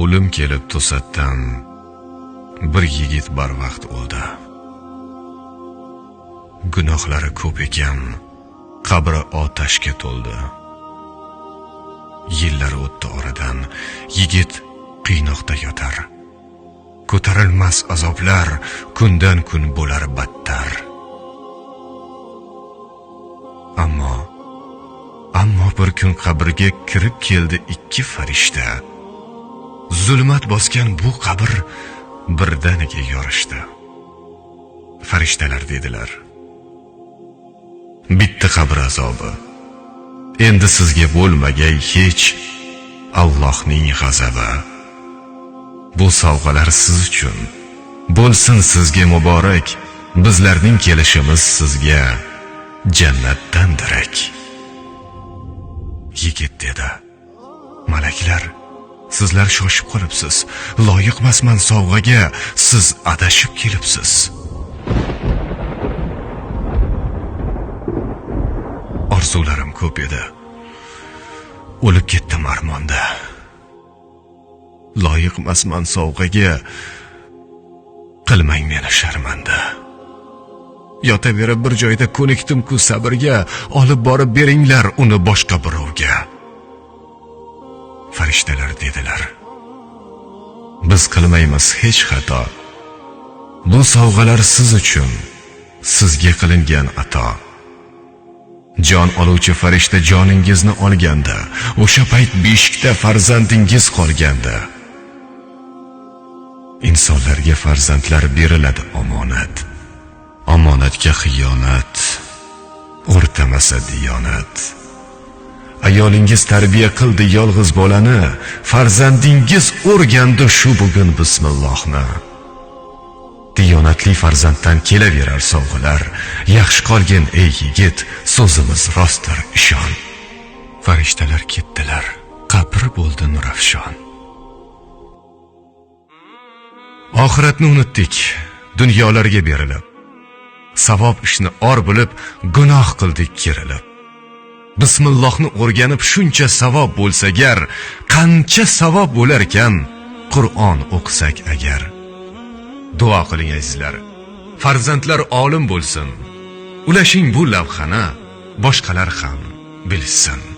o'lim kelib to'satdan bir yigit barvaqt o'ldi. Gunohlari ko'p ekan qabri otashga to'ldi. Yillar o'tdi oradan yigit qiynoqda yotar. Ko'tarilmas azoblar kundan kun bo'lar battar. Ammo ammo bir kun qabrga kirib keldi ikki farishta. Zulmat bosgan bu qabr birdaniga yorishdi. Farishtalar dedilar bitta qabr azobi. Endi sizga bo'lmagay hech Allohning g'azabi. Bu sovg'alar siz uchun. Bo'lsin sizga muborak. Bizlarning kelishimiz sizga jannatdan darak yigit dedi malaklar sizlar shoshib qolibsiz. Loyiqmasman sovg'aga siz adashib kelibsiz. Orzularim ko'p edi. O'lib ketdim armonda. Loyiqmasman sovg'aga qilmang meni sharmanda. Yotaverib bir joyda ko'nikdim-ku sabrga olib borib beringlar uni boshqa birovga. Farishtalar dedilar. Biz qilmaymiz hech xato. Bu sovg'alar siz uchun sizga qilingan ato. Jon oluvchi farishta joningizni olganda o'sha payt beshikda farzandingiz qolganda. Insonlarga farzandlar beriladi omonat. Omonatga xiyonat o'rtamasa diyonat. Ayolingiz tarbiya qildi yolg'iz bolani. Farzandingiz o'rgandi shu bugun bismillohni. Diyonatli farzanddan kelaverar sovg'ilar yaxshi qolgin ey yigit so'zimiz rostdir ishon. Farishtalar ketdilar. Qabr bo'ldi nurafshon. Oxiratni unutdik. Dunyolarga berilib. Savob ishni or bilib gunoh qildik kerilib. Bismillohni o'rganib shuncha savob bo'lsa gar qancha savob bo'larkan qur'on o'qisak agar. Duo qiling azizlar. Farzandlar olim bo'lsin. Ulashing bu lavhani boshqalar ham bilsin.